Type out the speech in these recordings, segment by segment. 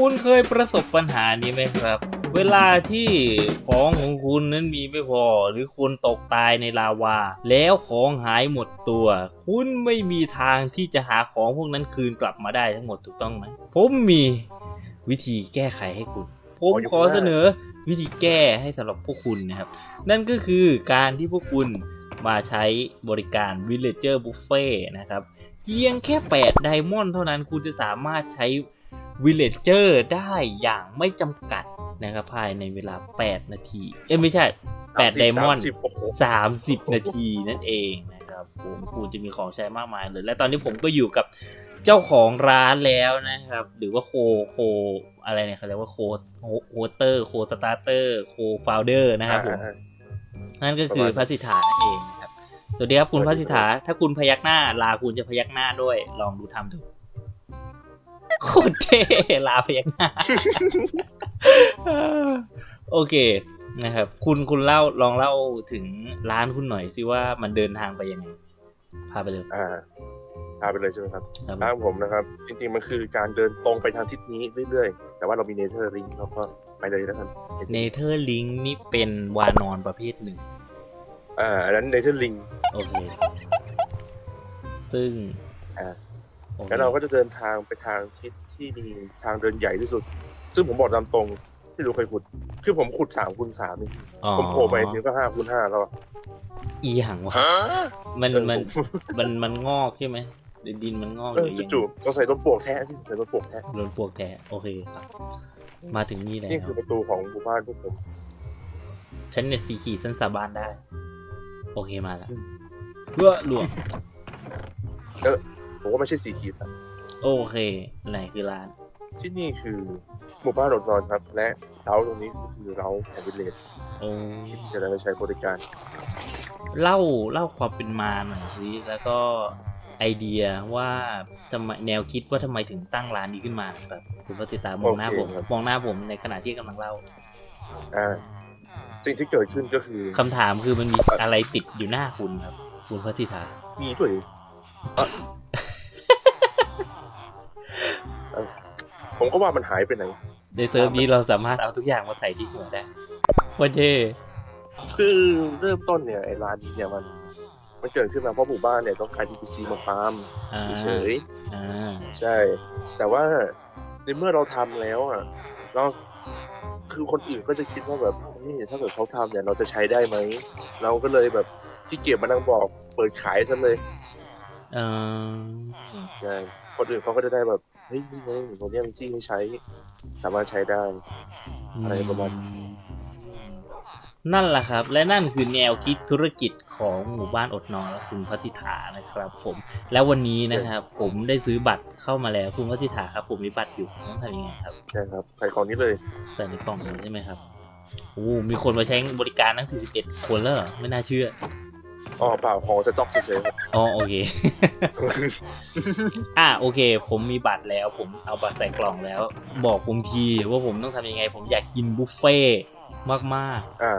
คุณเคยประสบปัญหานี้ไหมครับ เวลาที่ของของคุณนั้นมีไม่พอ หรือคุณตกตายในลาวา แล้วของหายหมดตัว คุณไม่มีทางที่จะหาของพวกนั้นคืนกลับมาได้ทั้งหมดถูกต้องไหมผมมีวิธีแก้ไขให้คุณ ผมขอเสนอวิธีแก้ให้สำหรับพวกคุณนะครับ นั่นก็คือการที่พวกคุณมาใช้บริการ Villager Buffet นะครับ เพียงแค่ 8 ไดมอนด์เท่านั้นคุณจะสามารถใช้ Villager ได้อย่างไม่จำกัดนะครับภายในเวลา 8 นาที เอ้ยไม่ใช่8ไดมอนด์30โอ้โห30 นาทีนั่นเองนะครับผมคุณจะมีของใช้มากมายเลย และตอนนี้ผมก็อยู่กับเจ้าของร้านแล้วนะครับ หรือว่าโคโคอะไรเนี่ยเขาเรียกว่าโคโฮเตอร์โคสตาร์เตอร์โคฟาวเดอร์นะครับผมอ่านั่นก็คือประมาณพระสิทธานั่นเองนะครับสวัสดีครับคุณสพวัระสดีสิทธาถ้าคุณพยักหน้าลาคุณจะพยักหน้าด้วย ลองดูทำดู โคตรเท่ลาพยักหน้าโอเคนะครับ คุณคุณเล่าลองเล่าถึงร้านคุณหน่อยสิว่ามันเดินทางไปยังไงพาไปเลยอ่าพาไปเลยใช่ไหมครับครับร้านผมนะครับ จริงๆมันคือการเดินตรงไปทางทิศนี้เรื่อยๆ แต่ว่าเรามีเนเธอร์ริงเราก็ไปเลยแล้วกันเนเธอร์ลิงนี่เป็นวานอนประเภทหนึ่งอ่าอันนั้นเนเธอร์ลิงโอเค ซึ่งอ่าโอค แล้วเราก็จะเดินทางไปทางทิศที่มีทางเดินใหญ่ที่สุด ซึ่งผมบอกตามตรงที่รู้เคยขุด คือผมขุดสามคูณสามนี่อ๋อผมโผล่ไปถึงก็ห้าคูณห้าแล้วอะอีหังวะมันมันมันมันงอกใช่ไหมดินดินมันงอกเอหอรือยังจู่ๆสงสัยโดนปลวกแท้พี่สงสัยโดนปลวกแท้โดนปลวกแท้โอเคครับ มาถึงนี่แล้วนี่คือประตูของหมู่บ้านพวกผมฉันเนี่ยสีขีดสั้นสาบานได้ โอเคมาแล้วอืมเพื่อหลวง ผมว่าไม่ใช่สีขีดอะโอเคไหนคือร้าน ที่นี่คือหมู่บ้านอดนอนครับ และเล้าตรงนี้ก็คือเล้าแอนวิลเลจโอ้ที่จะได้ใช้บริการ เล่าเล่าความเป็นมาหน่อยสิแล้วก็ไอเดียว่าทำไมแนวคิดว่าทำไมถึงตั้งร้านนี้ขึ้นมาแบบคุณพระสิตามองหน้าผมมองหน้าผมในขณะที่กำลังเล่า อ่าสิ่งที่เกิดขึ้นก็คือคำถามคือมันมีอะไรติดอยู่หน้าคุณครับ คุณพระสิทธามีด้วย ผมก็ว่ามันหายไปไหน ในเซิร์ฟนี้เราสามารถเอาทุกอย่างมาใส่ที่หัวได้วันเท่คือเริ่มต้นเนี่ยไอ้ร้านนี้เนี่ยมัน มันเกิดขึ้นมาเพราะหมู่บ้านเนี่ยต้องการ NPC มาฟาร์มอ่าเฉยอ่าๆใช่ แต่ว่าในเมื่อเราทำแล้วอะเราคือคนอื่นก็จะคิดว่าแบบนี่ถ้าเกิดเขาทำเนี่ยเราจะใช้ได้ไหม เราก็เลยแบบที่เกียจมานั่งบอก เปิดขายซะเลย เอ่อใช่ คนอื่นเขาก็จะได้แบบ เฮ้ยนี่ไงตรงเนี้ยมีที่ให้ใช้ สามารถใช้ได้ อะไรประมาณ นั่นแหละครับ และนั่นคือแนวคิดธุรกิจของหมู่บ้านอดนอนและคุณพัทิธานะครับ ผม แล้ววันนี้นะครับ ผมได้ซื้อบัตรเข้ามาแล้วคุณพัทิธาครับ ผมมีบัตรอยู่ผมต้องทำยังไงครับใช่ครับ ใส่ของนี้เลย ใส่ในกล่องนี้ใช่ไหมครับโอ้มีคนมาใช้บริการทั้ง 41 คนแล้วเหรอไม่น่าเชื่อ อ๋อเปล่าของจะจอกเฉยๆครับอ๋อโอเคอะโอเค ผมมีบัตรแล้ว ผมเอาบัตรใส่กล่องแล้ว บอกผมทีว่าผมต้องทำยังไง ผมอยากกินบุฟเฟ่ต์มาก อ่า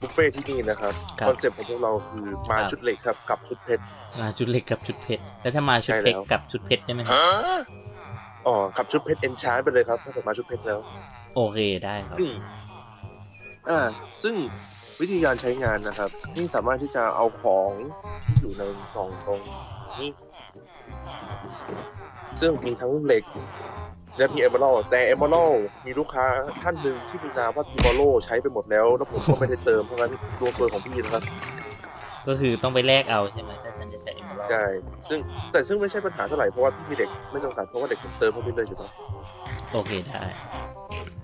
บุฟเฟ่ที่นี่นะครับครับ คอนเซ็ปต์ของพวกเราคือมาครับชุดเหล็กครับกับชุดเพชรๆมาชุดเล็กกับชุดเพชรแล้วถ้ามาชุดใช่เพชรแล้วกับชุดเพชรได้ไหมครับอ๋อกับชุดเพชรเอนชาร์ไปเลยครับถ้าเกิดมาชุดเพชรแล้ว โอเคได้ครับนี่อ่า ซึ่ง วิธีการใช้งานนะครับ นี่สามารถที่จะเอาของที่อยู่ในกล่องตรงนี้ซึ่งมีทั้งเหล็กและมีเอเมอรัลแต่เอเมอรัลมีลูกค้าท่านหนึ่งที่มีนามว่าทิมอโลใช้ไปหมดแล้ว แล้วผมก็ไม่ได้เติมเพราะงั้นดวงเปิดของพี่นะครับ ก็คือต้องไปแลกเอาใช่ไหมถ้าฉันจะใช้เอ็มบอลใช่ซึ่งแต่ซึ่งไม่ใช่ปัญหาเท่าไหร่เพราะว่าพี่มีเด็กไม่จำกัดเพราะว่าเด็กเติมเข้าไปเลยอยู่แล้วโอเคได้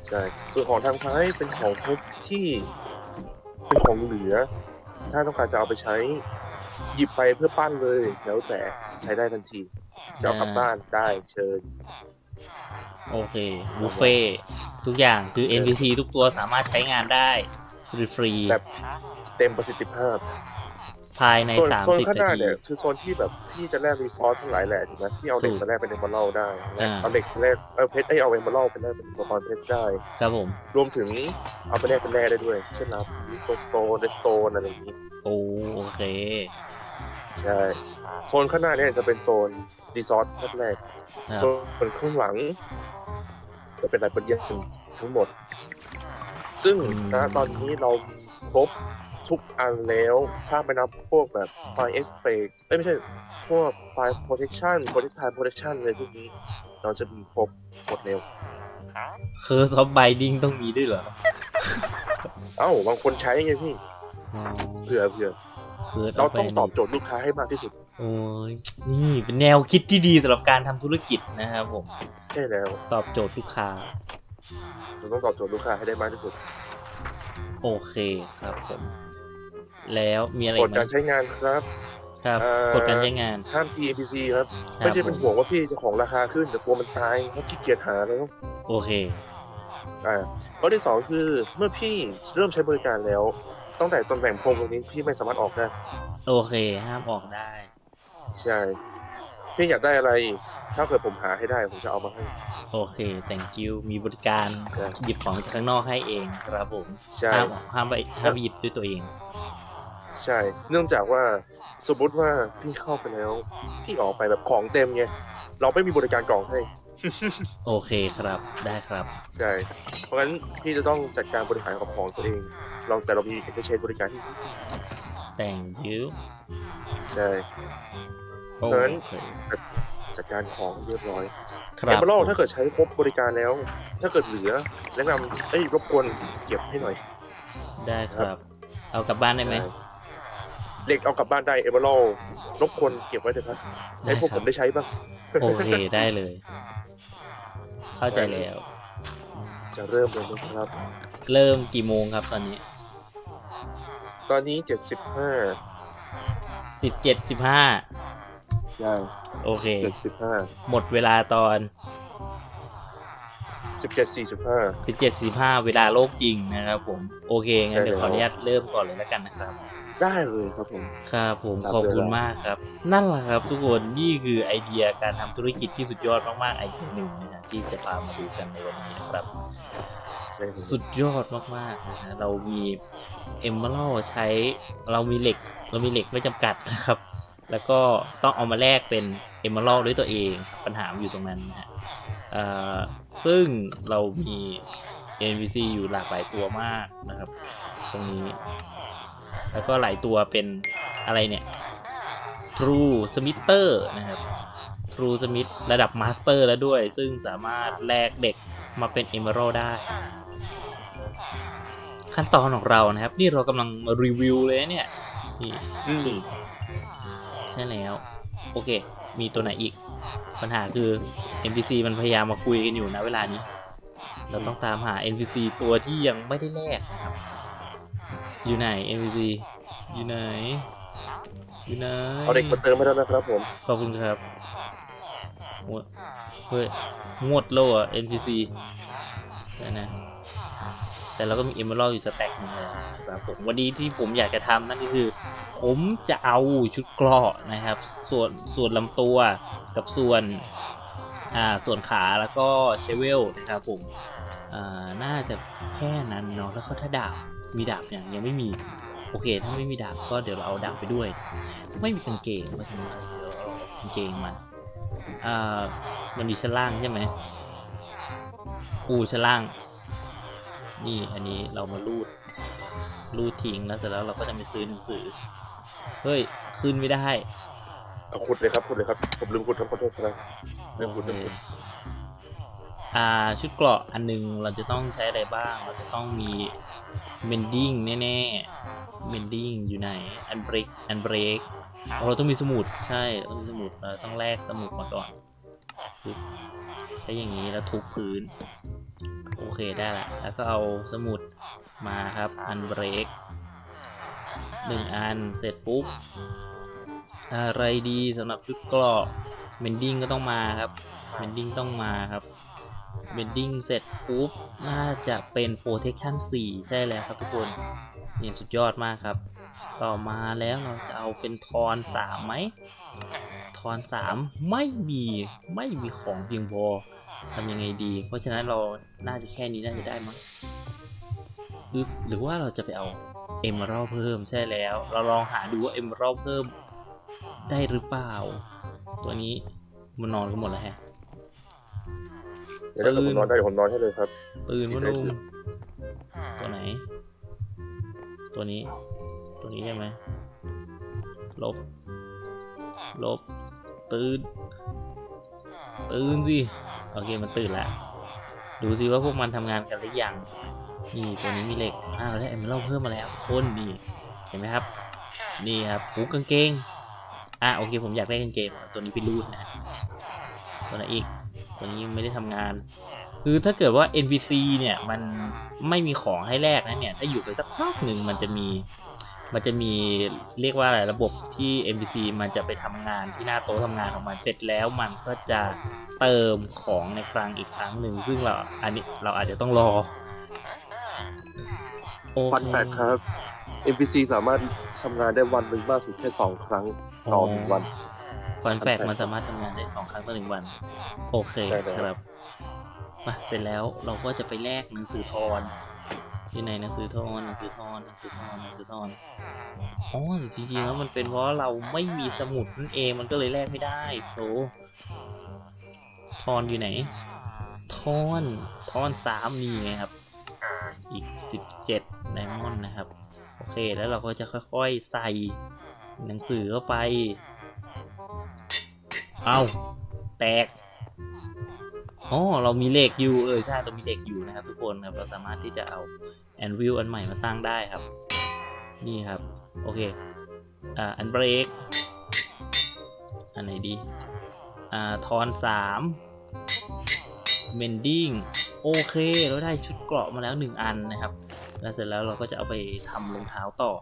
ใช่ส่วนของทางซ้ายเป็นของพบที่ เป็นของเหลือ ถ้าต้องการจะเอาไปใช้ หยิบไปเพื่อปั้นเลย แล้วแต่ใช้ได้ทันที จะเอากลับบ้านได้เชิญ โอเค บุฟเฟ่ต์ทุกอย่างคือใช่ NPC ทุกตัวสามารถใช้งานได้ ฟรีแบบเต็มประสิทธิภาพๆ ภายในโซนโซน30ข้างหน้านาที เนี่ยคือโซนที่แบบพี่จะแลกรีซอสทั้งหลายแหละถูกไหมที่เอาเหล็กถูกมาแลกเป็นเอมเบอรัลได้อ่า เอาเหล็กมาแลกเอาเพชรไอยเอาเอมเบอรัลไปแลกเป็นอุปกรณ์เพชรได้ ครับผม รวมถึงเอาไปแลกเป็นแร่ได้ด้วย เช่นรับโตสโตนเดสโตนอะไรอย่างนี้ โอ้โอเค ใช่ โซนข้างหน้าเนี่ยจะเป็นโซนรีซอสแรกครับโซนข้างหลัง จะเป็นรายละเอียดทั้งหมด ซึ่งอืม ณตอนนี้เราครบ ทุกอันแล้ว ถ้าไม่นับพวกแบบ file expect เอ้ยไม่ใช่ พวก file protection protect time protection อะไรพวกนี้ เราจะมีครบหมดแล้วเคอร์ซอฟไบดิ้งต้องมีด้วยเหรอเอ้าบางคนใช้ไงพี่อ๋อเผื่อเผื่อเคิร์ดเราเอาไปต้องตอบโจทย์ลูกค้าให้มากที่สุดโอ้ยนี่เป็นแนวคิดที่ดีสำหรับการทำธุรกิจนะครับผมใช่แล้วตอบโจทย์ลูกค้าเราต้องตอบโจทย์ลูกค้าให้ได้มากที่สุด โอเคครับผม แล้วมีอะไรกอีฎกไหมการใช้งานครับ ครับเอ่อกฎการใช้งาน ห้าม TNPC ครับครับไม่ใช่เป็นผม ห่วงว่าพี่จะของราคาขึ้นแต่กลัวมันตายเพราะขี้เกียจหาแล้วโอเค อ่าข้อที่สองคือเมื่อพี่เริ่มใช้บริการแล้วตั้งแต่ตำแหน่งพรมตรงนี้พี่ไม่สามารถออกได้โอเค ห้ามออกได้ ใช่พี่อยากได้อะไร ถ้าเกิดผมหาให้ได้ผมจะเอามาให้ โอเค thank you มีบริการครับ หยิบของจากข้างนอกให้เองครับผม ใช่ ห้ามห้ามไปห้ามไปหยิบด้วยตัวเอง ใช่ เนื่องจากว่าสมมติว่าพี่เข้าไปแล้ว พี่ออกไปแบบของเต็มไงเราไม่มีบริการกล่องให้ โอเคครับได้ครับ ใช่ เพราะงั้นพี่จะต้องจัดการบริหารกับของตัวเอง เราแต่เรามีเอกชนบริการที่ thank you ใช่ โอเพราะฉะนั้นเคจัดการของเรียบร้อยคเอรับเมอรัลถ้าเกิดใช้ครบบริการแล้ว ถ้าเกิดเหลือแนะนำเอ้ยรบกวนเก็บให้หน่อย ได้ครับ เอากลับบ้านได้ไหม เด็กเอากลับบ้านได้เอเมอรัลรบกวนเก็บไว้เถอะครับให้พวกผมได้ใช้บ้างโอเคได้เลย เข้าใจแล้ว จะเริ่มเลยนะครับ เริ่มกี่โมงครับตอนนี้ตอนนี้เจ็ดสิบห้าสิบเจ็ดสิบห้าใช่โอเคเจ็ดสิบห้าหมดเวลาตอนสิบเจ็ดสี่สิบห้าสิบเจ็ดสิบห้าเวลาโลกจริงนะครับผม โอเคงั้นใช่เดี๋ยวแล้วขออนุญาตเริ่มก่อนเลยแล้วกันนะครับ ได้เลยครับผม ครับผมครับขอบคุณเวลาม มากครับ นั่นแหละครับ ทุกคนนี่คือไอเดียการทำธุรกิจที่สุดยอดมากๆไอเดียหนึ่งนะฮะที่จะพามาดูกันในวันนี้นะครับ ใช่เลยสุดยอดมากๆนะฮะเรามีเอมเบอร์ใช้เรามีเหล็กเรามีเหล็กไม่จำกัดนะครับ แล้วก็ต้องเอามาแลกเป็นเอมเบอร์ด้วยตัวเองปัญหามันอยู่ตรงนั้นนะฮะเอ่อซึ่งเรามี NPC อยู่หลากหลายตัวมากนะครับ ตรงนี้ แล้วก็หลายตัวเป็นอะไรเนี่ย True Smitter นะครับ True Smith ระดับ Master แล้วด้วย ซึ่งสามารถแลกเด็กมาเป็น Emerald ได้ ขั้นตอนของเรานะครับ นี่เรากำลังมารีวิวเลยเนี่ยนี่ใช่แล้ว โอเค มีตัวไหนอีก ปัญหาคือ NPC มันพยายามมาคุยกันอยู่นะเวลานี้ เราต้องตามหา NPC ตัวที่ยังไม่ได้แลกนะครับ อยู่ไหน NPC อยู่ไหน อยู่ไหนเอาเด็กมาเติมให้แล้วนะครับผม ขอบคุณครับงวดเฮ้ยงวดโลอะ NPC เดี๋ยวนะแต่เราก็มี Emerald อยู่สแต็กหนึงเลยครับผมวันนี้ที่ผมอยากจะทำนั่นก็คือ ผมจะเอาชุดเกราะนะครับ ส่วนส่วนลำตัวกับส่วนอ่าส่วนขาแล้วก็เชเวลนะครับผมอ่าน่าจะแค่นั้นเนาะแล้วก็ถ้าดาบ มีดาบอย่างยังไม่มี โอเค ถ้าไม่มีดาบก็เดี๋ยวเราเอาดาบไปด้วย ไม่มีกางเกงเพราะฉะนั้นเดี๋ยวเอากางเกงมาอ่ามันอยู่ชั้นล่างใช่ไหมอูชั้นล่าง นี่อันนี้เรามารูดรูดทิ้งแล้วเสร็จแล้วเราก็จะไปซื้อหนังสือ เฮ้ยขึ้นไม่ได้เอาขุดเลยครับขุดเลยครับ ผมลืมขุดครับขอโทษครับลืมขุดโอลืมเคขุดอ่า ชุดเกราะอันหนึงเราจะต้องใช้อะไรบ้าง เราจะต้องมีเมนดิ้งแน่ๆเมนดิ้งอยู่ไหนอันเบรกอันเบรกเราต้องมีสมุดใช่ต้องมีสมุดเราต้องแลกสมุดมาก่อนปึ๊บใช้อย่างนี้แล้วทุบพื้น โอเคได้ละแล้วก็เอาสมุดมาครับอันเบรกหนึ่งอันเสร็จปุ๊บ อะไรดีสำหรับชุดเกราะเมนดิ้งก็ต้องมาครับเมนดิ้งต้องมาครับ เมนดิ้งเสร็จปุ๊บ น่าจะเป็น protection 4 ใช่แล้วครับทุกคนนี่สุดยอดมากครับ ต่อมาแล้วเราจะเอาเป็นทอน3ไหมทอน3 ไม่มีไม่มีของเพียงพอทำยังไงดี เพราะฉะนั้นเราน่าจะแค่นี้น่าจะได้มั้งหรือหรือว่าเราจะไปเอาเอม r a l d เพิ่มใช่แล้ว เราลองหาดูว่าเอม r a l d เพิ่มได้หรือเปล่า ตัวนี้มันนอนกันหมดแล้วแฮะ เดี๋ยวถ้าเกิดผมนอนได้เดี๋ยวผมนอนให้เลยครับ ตื่นมีวะได้นุ่มตื่นตัวไหน ตัวนี้ ตัวนี้ใช่ไหมลบ ลบ ตื่น ตื่นสิ โอเคมันตื่นแล้ว ดูสิว่าพวกมันทำงานกันหรือยัง นี่ตัวนี้มีเหล็ก อ้าวแล้วเอ็มเล่าเพิ่มมาแล้วทุกคนนี่ เห็นไหมครับ นี่ครับหูกางเกง อะโอเคผมอยากได้กางเกง ตัวนี้ไปรูดนะ ตัวไหนอีก ตัวนี้ยังไม่ได้ทำงาน คือถ้าเกิดว่า NPC เนี่ยมันไม่มีของให้แลกนะเนี่ย ถ้าอยู่ไปสักพักหนึ่งมันจะมีมันจะมีเรียกว่าอะไรระบบที่ NPC มันจะไปทำงานที่หน้าโต๊ะทำงานของมันเสร็จแล้วมันก็จะเติมของในครั้งอีกครั้งหนึ่งซึ่งเราอันนี้เราอาจจะต้องรอโอเคฟันแฟกครับ NPC สามารถทำงานได้วันหนึ่งมากสุดแค่สองครั้งต่อหนึ่งวัน ฟันแฟกมันสามารถทำงานได้สองครั้งต่อหนึ่งวัน โอเคใช่แล้วครับมาเสร็จแล้วเราก็จะไปแลกหนังสือทอนที่ไหนหนังสือทอนหนังสือทอนหนังสือทอนหนังสือทอนอ๋อจริงๆแล้วมันเป็นเพราะเราไม่มีสมุดนั่นเองมันก็เลยแลกไม่ได้โถทอนอยู่ไหน ทอนทอนสามนี่ไงครับ อีกสิบเจ็ดไดมอนด์นะครับ โอเคแล้วเราก็จะค่อยๆใส่หนังสือเข้าไป เอาแตกอ๋อเรามีเหล็กอยู่เออใช่เรามีเหล็กอยู่นะครับ ทุกคนครับเราสามารถที่จะเอาแอนวิลอันใหม่มาตั้งได้ครับ นี่ครับ โอเคอ่าอันเบรกอันไหนดีอ่าทอนสามเมนดิ้งโอเคเราได้ชุดเกราะมาแล้วหนึ่งอันนะครับ แล้วเสร็จแล้วเราก็จะเอาไปทำรองเท้าต่อ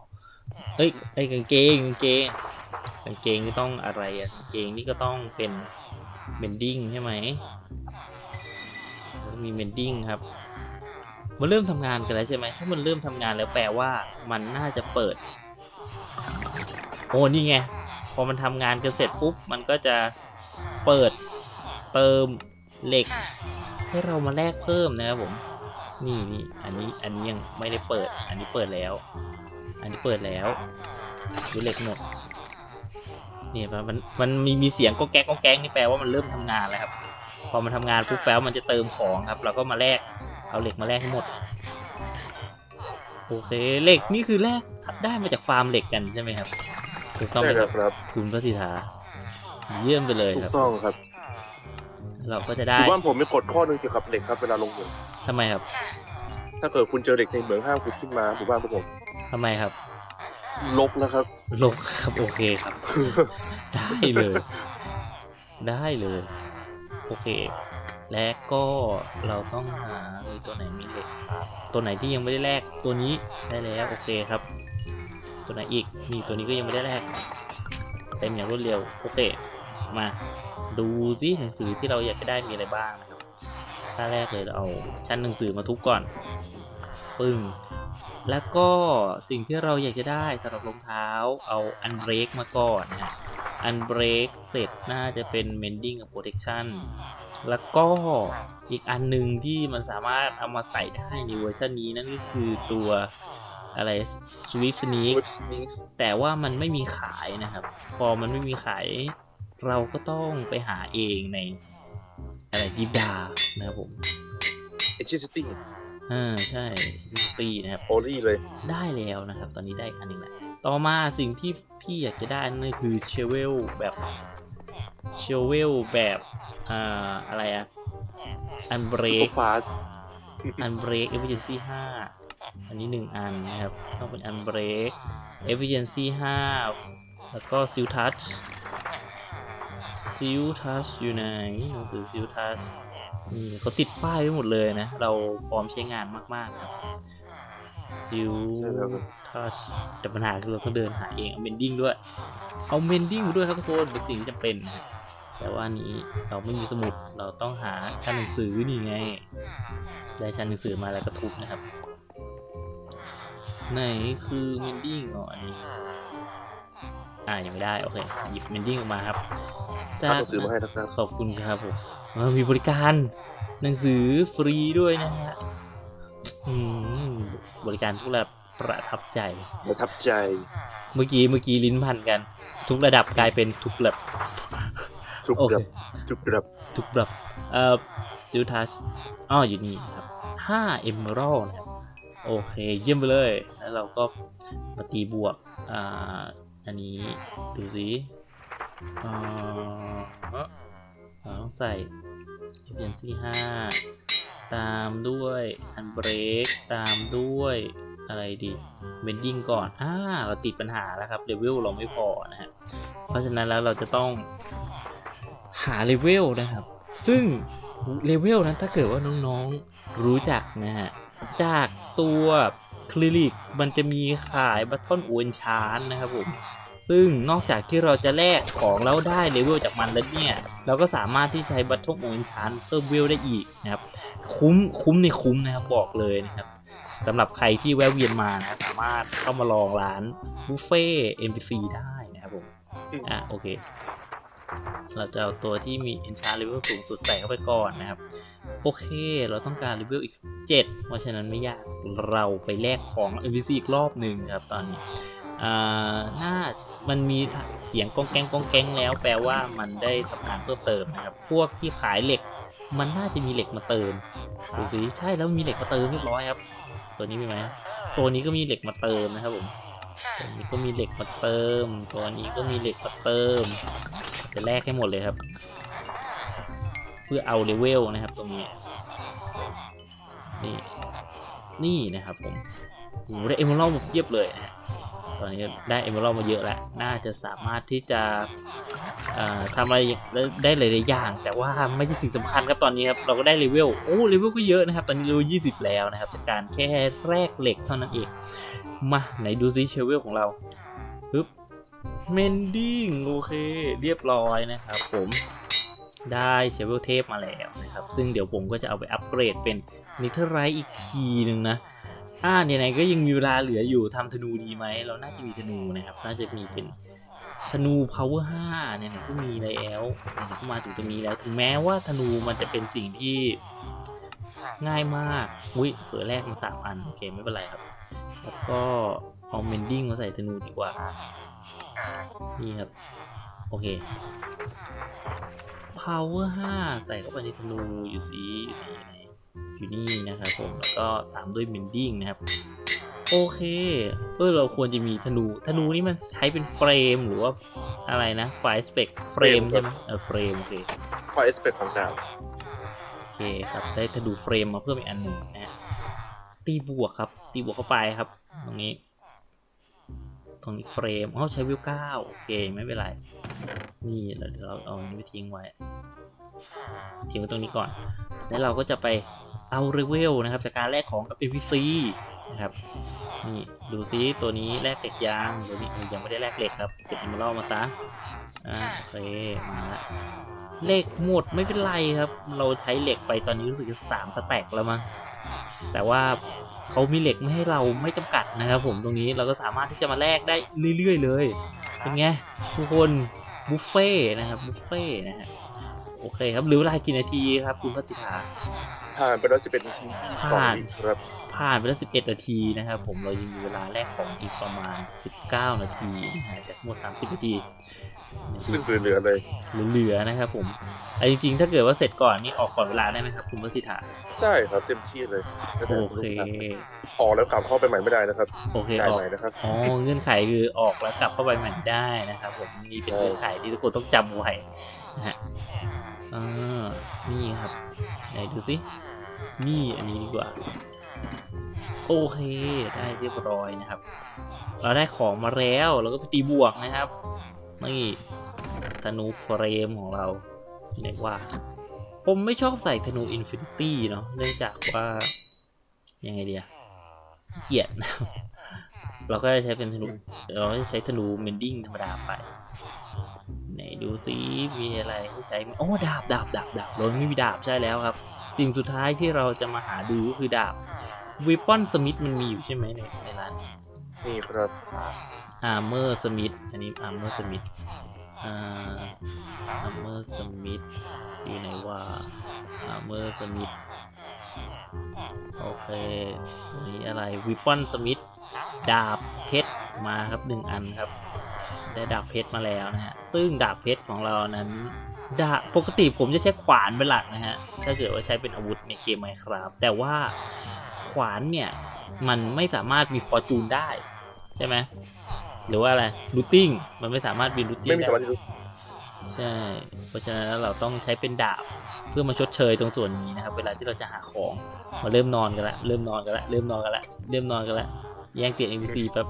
เอ้ยไอ้ยกางเกงกางเกง กางเกงนี่ต้องอะไรอะกางเกงนี่ก็ต้องเป็นเมนดิ้งใช่ไหมมีเมนดิ้งครับ มันเริ่มทำงานกันแล้วใช่ไหมถ้ามันเริ่มทำงานแล้วแปลว่ามันน่าจะเปิด โอ้นี่ไง พอมันทำงานกันเสร็จปุ๊บ มันก็จะเปิดเติมเหล็ก ให้เรามาแลกเพิ่มนะครับผมนี่นี่อันนี้อันนี้ยังไม่ได้เปิด อันนี้เปิดแล้ว อันนี้เปิดแล้วดูเหล็กหมด นี่มันมันมันมีมีเสียงก็แก๊กก็แก๊กนี่แปลว่ามันเริ่มทำงานแล้วครับ พอมันทำงานปุ๊บแปลว่ามันจะเติมของครับ เราก็มาแลกเอาเหล็กมาแลกให้หมด โอเคเหล็กนี่คือแลกได้มาจากฟาร์มเหล็กกันใช่ไหมครับถูกต้องไหมใช่คแล้รัวบครับคุณพระสิทธาเยี่ยมไปเลยถูครักบต้องครับ เราก็จะหได้มู่บ้านผมมีกฎข้อหนึ่งเกี่ยวกับเหล็กครับเวลาลงเหมืองทำไมครับ ถ้าเกิดคุณเจอเหล็กในเหมืองห้ามคุณขึ้นมาหมู่บ้านพวกผมทำไมครับ ลกนะครับลงครับโอเคครับ ได้เลย ได้เลย โอเค และก็เราต้องหาเออตัวไหนมีเหล็กตัวไหนที่ยังไม่ได้แลกตัวนี้ได้แล้วโอเคครับ ตัวไหนอีกนี่ตัวนี้ก็ยังไม่ได้แลกเต็มอย่างรวดเร็วโอเค มาดูซิหนังสือที่เราอยากจะได้มีอะไรบ้างนะครับถ้าแรกเลยเราเอาชั้นหนังสือมาทุบก่อนปึ้ง แล้วก็สิ่งที่เราอยากจะได้สำหรับรองเท้าเอาอันเบรกมาก่อนนะอันเบรกเสร็จน่าจะเป็น mending กับ protection แล้วก็อีกอันหนึ่งที่มันสามารถเอามาใส่ได้ในเวอร์ชันนี้นั่นก็คือตัวอะไร sweep sneak แต่ว่ามันไม่มีขายนะครับ พอมันไม่มีขาย เราก็ต้องไปหาเองในอะไรดิดานะครับผมเอชิสตี้อ่าใช่ซิตี้นะครับโอลี่เลย ได้แล้วนะครับ ตอนนี้ได้อีกอันหนึ่งแหละต่อมาสิ่งที่พี่อยากจะได้นั่นก็คือเชเวลแบบเชเวลแบบอ่าอะไรอะอันเบรซุปเปอกร์ฟาสอันเบรกเอฟ i ิ i นซีห้าอันนี้หนึ่งอันนะครับ ต้องเป็นอันเบรกเอฟ i ิ i นซีห้าแล้วก็ซิลทัชซิลทัชอยู่ไหนหนังสือซิลทัช นี่เขาติดป้ายไว้หมดเลยนะ เราพร้อมใช้งานมากๆครับซิลใช่แล้วครับทัชแต่ปัญหาคือเราต้องเดินหาเองเอาเมนดิ้งด้วย เอาเมนดิ้งมาด้วยครับทุกคนเป็นสิ่งที่จำเป็นนะฮะแต่ว่าอันนี้เราไม่มีสมุดเราต้องหาชั้นหนังสือนี่ไง ได้ชั้นหนังสือมาแล้วก็ทุบนะครับ ไหนคือเมนดิ้งอ๋ออันนี้อ่ายังไม่ได้ โอเค หยิบเมนดิ้งออกมาครับถ้าหนังสือมาให้นะครับขอบคุณครับผมเออ มีบริการหนังสือฟรีด้วยนะฮะอืมบริการทุกระดับประทับใจ ประทับใจ เมื่อกี้เมื่อกี้ลิ้นพันกัน ทุกระดับกลายเป็นทุกระดับจุกโอเคดับจุกดับ ทุกแบบเอ่อซิลทัชอ้ออยู่นี่ครับห้าเอมเมอรัลนะครับโอเคเยี่ยมไปเลย แล้วเราก็มาตีบวก อ่า อันนี้ดูสิอ่า เราต้องใส่ efficiency 5 ตามด้วย unbreak ตามด้วยอะไรดี bending ก่อน อ่า เราติดปัญหาแล้วครับเลเวลเราไม่พอนะฮะ เพราะฉะนั้นแล้วเราจะต้องหาเลเวลนะครับ ซึ่งเลเวลนั้นถ้าเกิดว่าน้องๆรู้จักนะฮะ จากตัวคลินิกมันจะมีขายบัตทอนอวนชานนะครับผม ซึ่งนอกจากที่เราจะแลกของแล้วได้เลเวลจากมันแล้วเนี่ย เราก็สามารถที่ใช้บัตทอนอนชานเพิ่มเวลได้อีกนะครับ คุ้มคุ้มในคุ้มนะครับบอกเลยนะครับสำหรับใครที่แวะเวียนมานะสามารถเข้ามาลองร้านบุฟเฟ่ NPC ได้นะครับผมอะโอเคเราจะเอาตัวที่มี enchant level สูงสุดใส่เข้าไปก่อนนะครับ โอเค เราต้องการ level อีก 7 เพราะฉะนั้นไม่ยากเราไปแลกของ NPC อีกรอบหนึ่งครับตอนนี้อ่าน่า มันมีเสียงกองแกงกองแกงแล้ว แปลว่ามันได้ทำการเพิ่มเติมนะครับ พวกที่ขายเหล็ก มันน่าจะมีเหล็กมาเติมดูสิใช่แล้วมีเหล็กมาเติมเรียบร้อยครับ ตัวนี้มีไหมตัวนี้ก็มีเหล็กมาเติมนะครับผมตัวนี้ก็มีเหล็กมาเติม ตัวนี้ก็มีเหล็กมาเติม จะแลกให้หมดเลยครับ เพื่อเอาเลเวลนะครับ ตรงนี้ นี่ นี่นะครับผมโอ้โหได้เอมเมอรัลมาเพียบเลยนะ อนนี้ได้เอมเมอรัลมาเยอะแล้ว น่าจะสามารถที่จะเอ่อทำอะไรได้หลายๆอย่าง แต่ว่าไม่ใช่สิ่งสำคัญครับตอนนี้ครับ เราก็ได้เลเวล โอ้เลเวลก็เยอะนะครับ ตอนนี้เลเวล20 แล้วนะครับ จากการแค่แรกเหล็กเท่านั้นเอง มาไหนดูซิเชเวลของเราปึ๊บเมนดิ้งโอเค เรียบร้อยนะครับผมได้เชเวลเทพมาแล้วนะครับ ซึ่งเดี๋ยวผมก็จะเอาไปอัปเกรดเป็นนิเทอร์ไรอีกทีหนึ่งนะ อ่าไหนๆก็ยังมีเวลาเหลืออยู่ทำธนูดีไหม เราน่าจะมีธนูนะครับ น่าจะมีเป็นธนู power 5เนี่ยก็มีแล้วก็มาถึงตรงนี้แล้ว ถึงแม้ว่าธนูมันจะเป็นสิ่งที่ง่ายมาก อุ้ยเผื่อแรกมาสามอัน โอเค ไม่เป็นไรครับ แล้วก็เอาเมนดิ้งมาใส่ธนูดีกว่า นี่ครับ โอเค power 5ใส่เข้าไปในธนูอยู่สีอยู่ไหน อยู่นี่นะครับผมแล้วก็ตามด้วยเมนดิ้งนะครับ โอเค เออเราควรจะมีธนูธนูนี่มันใช้เป็นเฟรมหรือว่าอะไรนะไฟสเปกเฟรมใช่ไหมเออเฟรมโอเคไฟเอสเปกของดาวโอเคครับได้ธนูเฟรมมาเพิ่มอีกอันหนึ่งนะฮะตีบวกครับ ตีบวกเข้าไปครับ ตรงนี้ ตรงนี้เฟรมอ๋อใช้วิวเก้าโอเคไม่เป็นไร นี่เราเดี๋ยวเราเอาอันนี้ไปทิ้งไว้ ทิ้งไว้ตรงนี้ก่อน แล้วเราก็จะไปเอาเรเวลนะครับ จากการแลกของกับ NPC นะครับนี่ดูซิตัวนี้แลกเหล็กยางตัวนี้ยังไม่ได้แลกเหล็กครับเก็บอิมเมอรัลมาซะอ่าโอเคมาละเหล็กหมดไม่เป็นไรครับ เราใช้เหล็กไปตอนนี้รู้สึกจะสามสแต็กแล้วมั้งแต่ว่าเขามีเหล็กไม่ให้เราไม่จำกัดนะครับ ผมตรงนี้เราก็สามารถที่จะมาแลกได้เรื่อยๆเลยเป็นไงทุกคนบุฟเฟ่ต์นะครับบุฟเฟ่ต์นะฮะ โอเคครับเหรือเวลากี่นาทีครับคุณพัชราผ่านไปแล้วสิบเอ็ดนาทีสองผ่านวิครับผ่านไปแล้ว11นาทีนะครับ ผมเรายังมีเวลาแลกของอีกประมาณ19นาทีนะฮะจากทั้งหมด30นาทีซึ่งเหลือๆเลยเหลือๆนะครับ ผมไอ้จริงๆ ถ้าเกิดว่าเสร็จก่อนนี่ออกก่อนเวลาได้ไหมครับคุณพัชราได้ครับเต็มที่เลยแล้วแต่โอเคลูกค้าออกแล้วกลับเข้าไปใหม่ไม่ได้นะครับโอเคจ่ายออกใหม่นะครับอ๋อเงื่อนไขคือออกแล้วกลับเข้าไปใหม่ได้นะครับ ผมนี่เป็นเงื่อนไขที่ทุกคนต้องจำไว้นะฮะ อ่านี่ครับ ไหนดูสินี่อันนี้ดีกว่า โอเค ได้เรียบร้อยนะครับ เราได้ของมาแล้วเราก็ไปตีบวกนะครับ นี่ธนูเฟรมของเราเรียกว่า ผมไม่ชอบใส่ธนูอินฟินิตี้เนาะ เนื่องจากว่า ยังไงเดียเกียจนะเราก็จะใช้เป็นธนู เราก็จะใช้ธนูเมนดิ้งธรรมดาไป ไหนดูซิมีอะไรให้ใช้ไหมโอ้ดาบดาบดาบดาบเราไม่มีดาบใช่แล้วครับ สิ่งสุดท้ายที่เราจะมาหาดูก็คือดาบวิปปอนสมิธมันมีอยู่ใช่ไหมในในร้านนี้นี่ครับอาร์เมอร์สมิธอันนี้อาร์เมอร์สมิธอ่าอาร์เมอร์สมิธอยู่ไหนว่าอาร์เมอร์สมิธโอเคตัวนี้อะไรวิปปอนสมิธดาบเพชรมาครับหนึ่งอันครับ ได้ดาบเพชรมาแล้วนะฮะซึ่งดาบเพชรของเรานั้นดาบปกติผมจะใช้ขวานเป็นหลักนะฮะถ้าเกิดว่าใช้เป็นอาวุธในเกมไมครับแต่ว่าขวานเนี่ยมันไม่สามารถมีฟอร์จูนได้ใช่ไหมหรือว่าอะไรรูทติ้งมันไม่สามารถมีรูทติ้งไม่มีได้สมาธิรู้ใช่ เพราะฉะนั้นแล้วเราต้องใช้เป็นดาบเพื่อมาชดเชยตรงส่วนนี้นะครับ เวลาที่เราจะหาของมาเริ่มนอนกันละเริ่มนอนกันละเริ่มนอนกันละเริ่มนอนกันละแย่งเตียง NPC แป๊บ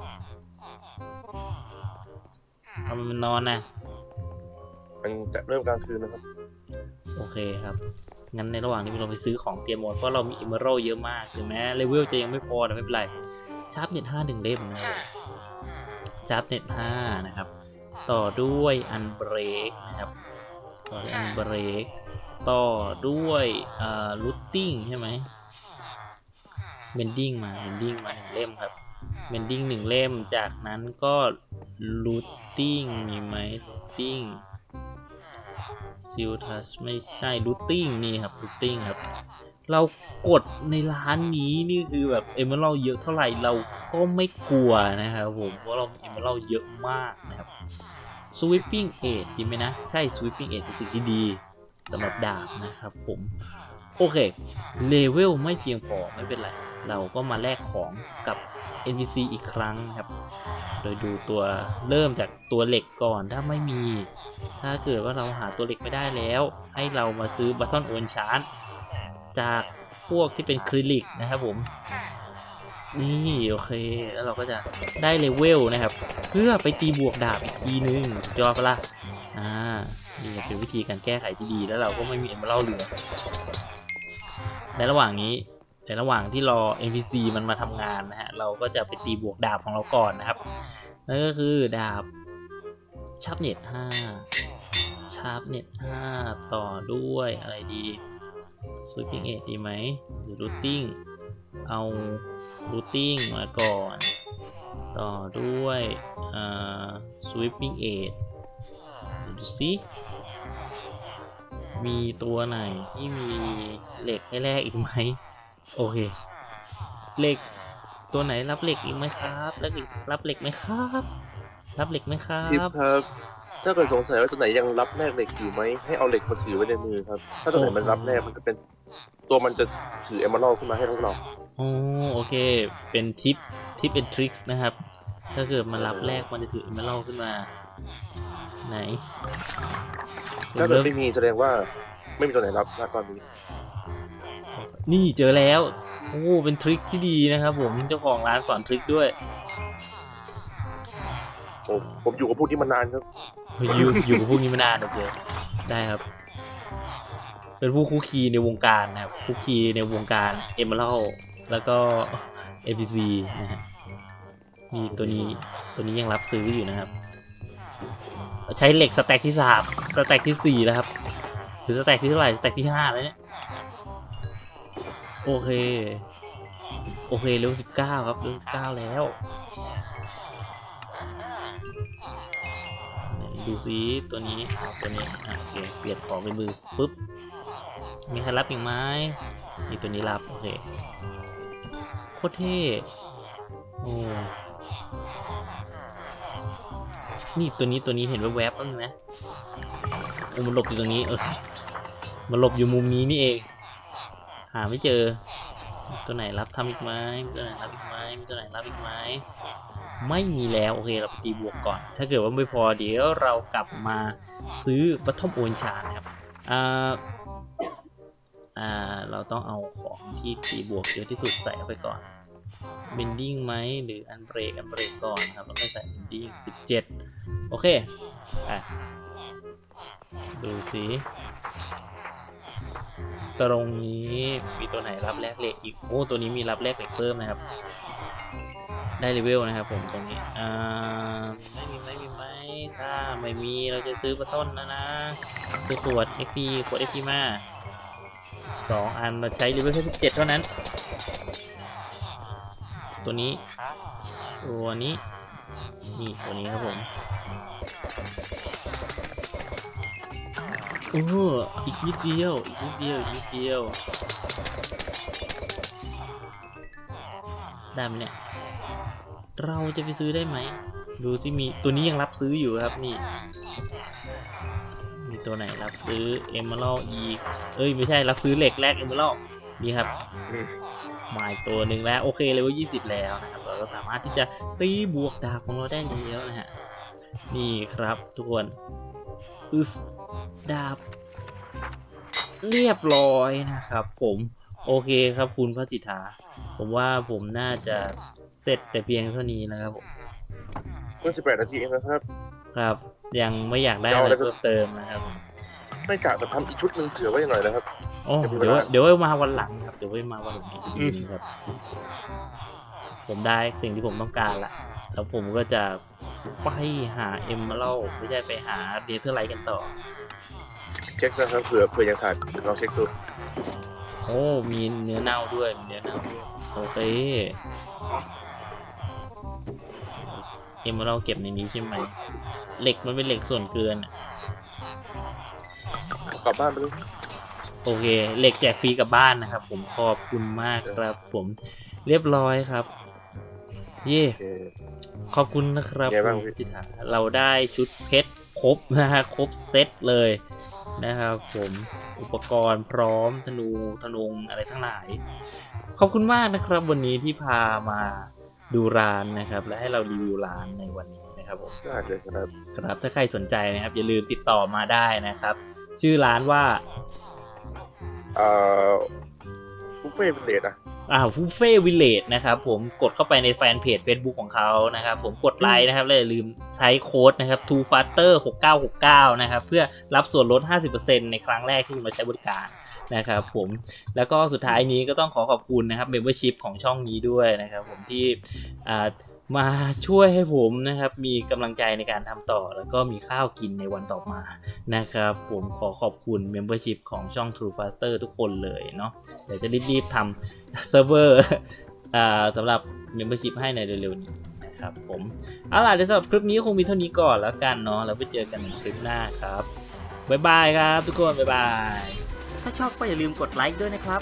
ทำไมมันนอนนะมันจะเริ่มกลางคืนนะครับ โอเคครับ งั้นในระหว่างนี้เราไปซื้อของเตรียมหมดเพราะเรามีอิมเมอรัลเยอะมากถึงแม้เลเวลจะยังไม่พอแต่ไม่เป็นไร ชาร์ปเน็ตห้าหนึ่งเล่มนะครับชาร์ปเน็ตห้านะครับ ต่อด้วยอันเบรกนะครับ ต่อด้วยอันเบรก ต่อด้วยเอ่อรูทติ้งใช่ไหมเบนดิ้งมาเบนดิ้งมาหนึ่งเล่มครับ เบนดิ้งหนึ่งเล่มจากนั้นก็รูทติ้งมีไหมรูติ้งซิลทัชไม่ใช่รูทติ้งนี่ครับรูทติ้งครับ เรากดในร้านนี้นี่คือแบบเอเมอรัลเยอะเท่าไหร่เราก็ไม่กลัวนะครับผมเพราะเราเอเมอรัลเยอะมากนะครับ sweeping aid ดีไหมนะ ใช่ sweeping aid เป็นสิ่งที่ดีสำหรับดาบนะครับผมโอเคเลเวลไม่เพียงพอไม่เป็นไร เราก็มาแลกของกับ NPC อีกครั้งครับ โดยดูตัวเริ่มจากตัวเหล็กก่อนถ้าไม่มี ถ้าเกิดว่าเราหาตัวเหล็กไม่ได้แล้ว ให้เรามาซื้อบัตทอนโอนชาร์จากพวกที่เป็นคริลิกนะครับผม นี่โอเค แล้วเราก็จะได้เลเวลนะครับ เพื่อไปตีบวกดาบอีกทีนึงยอดปะล่ะอ่านี่เป็นวิธีการแก้ไขที่ดีแล้วเราก็ไม่มีเอ็มเล่าเหลือในระหว่างนี้ ในระหว่างที่รอ NPC มันมาทำงานนะฮะ เราก็จะไปตีบวกดาบของเราก่อนนะครับ นั่นก็คือดาบชาร์ปเน็ตห้าชาร์ปเน็ตห้าต่อด้วยอะไรดี sweeping edge ดีไหมหรือ routing เอา routing มาก่อน ต่อด้วยอ่า sweeping edge ดูสิมีตัวไหนที่มีเหล็กให้แลกอีกไหม โอเคเหล็กตัวไหนรับเหล็กอีกไหมครับรับเหล็กรับเหล็กไหมครับ รับเหล็กไหมครัทิปบ ครับถ้าเกิดสงสัยว่าตัวไหนยังรับแลกเหล็กอยู่ไหมให้เอาเหล็กมาถือไว้ในมือครับ ถ้าตัวไหนมันรับแลกมันจะเป็น ตัวมันจะถือเอมเมอรัลขึ้นมาให้พวกเราโอ้โอเค เป็นทิป ทิปเป็นทริคนะครับ ถ้าเกิดมันรับแรกมันจะถือเอเมอรัลขึ้นมา ไหนถ้าเกิดเริ่มไม่มีแสดงว่าไม่มีตัวไหนรับณตอนนี้ นี่เจอแล้ว โอ้เป็นทริคที่ดีนะครับผมเจ้าของร้านสอนทริคด้วยผมผมอยู่กับพวกที่มานานครับอยู่อยู่กับพวกนี้มานานโอเคได้ครับ เป็นผู้คุกคีในวงการนะครับคุกคีในวงการเอเมอรัลแล้วก็ APC นะฮะนี่ตัวนี้ตัวนี้ยังรับซื้ออยู่นะครับ ใช้เหล็กสแต็กที่สามสแต็กที่สี่แล้วครับหรือสแต็กที่เท่าไหร่สแต็กที่ห้าแล้วเนี่ย โอเค โอเคเร็วสิบเก้าครับเร็วสิบเก้าแล้ว ดูซิตัวนี้ตัวนี้อะโอเคเปลี่ยนของเป็นมือปุ๊บ มีใครรับอีกไหมนี่ตัวนี้รับ โอเคโคตรเท่โอ้นี่ตัวนี้ตัวนี้เห็นแวบๆบ้างไหมโอ้มันหลบอยู่ตรงนี้เออมันหลบอยู่มุมนี้นี่เอง หาไม่เจอ ตัวไหนรับทำอีกไหมมีตัวไหนรับอีกไหมมีตัวไหนรับอีกไหมไม่มีแล้วโอเคเราไปตีบวกก่อน ถ้าเกิดว่าไม่พอเดี๋ยวเรากลับมาซื้อบัตทอมโอนชานะครับอ่าอ่าเราต้องเอาของที่ตีบวกเยอะที่สุดใส่เข้าไปก่อนเบนดิ้งไหมหรืออันเบรกอันเบรกก่อนครับแล้วก็ใส่เบนดิ้งสิบเจ็ดโอเคอะดูสิ ตรงนี้มีตัวไหนรับแลกเหล็กอีกโอ้ตัวนี้มีรับแลกเหล็กเพิ่มนะครับ ได้เลเวลนะครับผมตรงนี้อ่าไม่มีไม่มีไหมถ้าไม่มีเราจะซื้อปลาต้นนะนะซื้อขวด XP ขวด XP มาสองอันเราใช้เลเวลแค่สิบเจ็ดเท่านั้น ตัวนี้ ตัวนี้นี่ตัวนี้ครับผม โอ้อีกนิดเดียว อีกนิดเดียว อีกนิดเดียว ได้ไหมเนี่ย เราจะไปซื้อได้ไหม ดูสิมี ตัวนี้ยังรับซื้ออยู่ครับนี่ มีตัวไหนรับซื้อเอมเมอรัลอีก เอ้ย ไม่ใช่รับซื้อเหล็กแรกเอมเมอรัลนี่ครับมาอีกตัวหนึ่งแล้ว โอเคเลยว่า20แล้วนะครับ เราก็สามารถที่จะตีบวกดาบของเราได้แล้วนะฮะ นี่ครับทุกคนอึส ดาบ เรียบร้อยนะครับ ผมโอเคครับคุณพระสิทธาผมว่าผมน่าจะเสร็จแต่เพียงเท่านี้นะครับผมเพิ่งสิบแปดนาทีเองนะครับ ครับ ยังไม่อยากได้จะอะเอาไรอะไรเพิ่มเติมนะครับผมไม่กะจะทำอีกชุดหนึ่งเผื่อไว้หน่อยนะครับโอ้จะมีเดี๋ยวเวลาเดี๋ยวไว้มาวันหลังครับเดี๋ยวไว้มาวันหลังอีกทีนึงครับ ผมได้สิ่งที่ผมต้องการละแล้วผมก็จะไปหาเอ็มเมอรัลไม่ใช่ไปหาเดเทอร์ไลท์กันต่อ เช็คนะครับเผื่อเผื่อยังขาดลองเช็คดูโอ้มีเนื้อเน่าด้วยมีเนื้อเน่าด้วยโอเคเอ็มเมอรัลเก็บในนี้ใช่ไหมเหล็กมันเป็นเหล็กส่วนเกินอะกลับบ้านไปเลยโอเคเหล็กแจกฟรีกลับบ้านนะครับ ผมขอบคุณมากครับ ผมเรียบร้อยครับ เย่โอเค ขอบคุณนะครับไงบ้างคุณพี่ พิธาเราได้ชุดเพชรครบนะฮะครบเซตเลย นะครับผมอุปกรณ์พร้อมธนูธนงอะไรทั้งหลาย ขอบคุณมากนะครับวันนี้ที่พามาดูร้านนะครับ และให้เรารีวิวร้านในวันนี้นะครับผมได้เลยครับครับถ้าใครสนใจนะครับ อย่าลืมติดต่อมาได้นะครับ ชื่อร้านว่า เอ่อ บุฟเฟ่เป็นเลดอะอ่าฟูเฟ่วิลเลจนะครับผมกดเข้าไปในแฟนเพจ Facebook ของเขานะครับผมกดไลค์นะครับและอย่าลืมใช้โค้ดนะครับ two faster 6969 นะครับ เพื่อรับส่วนลด 50%ในครั้งแรกที่คุณมาใช้บริการนะครับผมแล้วก็สุดท้ายนี้ก็ต้องขอขอบคุณนะครับ membership ของช่องนี้ด้วยนะครับผมที่อ่า มาช่วยให้ผมนะครับ มีกำลังใจในการทำต่อ แล้วก็มีข้าวกินในวันต่อมานะครับ ผมขอขอบคุณ membership ของช่อง True Faster ทุกคนเลยเนาะเดี๋ยวจะรีบๆทำเซิร์ฟเวอร์อ่าสำหรับ Membership ให้ในเร็วๆนี้นะครับผมเอาล่ะเดี๋ยวสำหรับคลิปนี้คงมีเท่านี้ก่อนแล้วกันเนาะแล้วไปเจอกันในคลิปหน้าครับบ๊ายบายครับทุกคนบ๊ายบาย ถ้าชอบก็อย่าลืมกดไลค์ด้วยนะครับ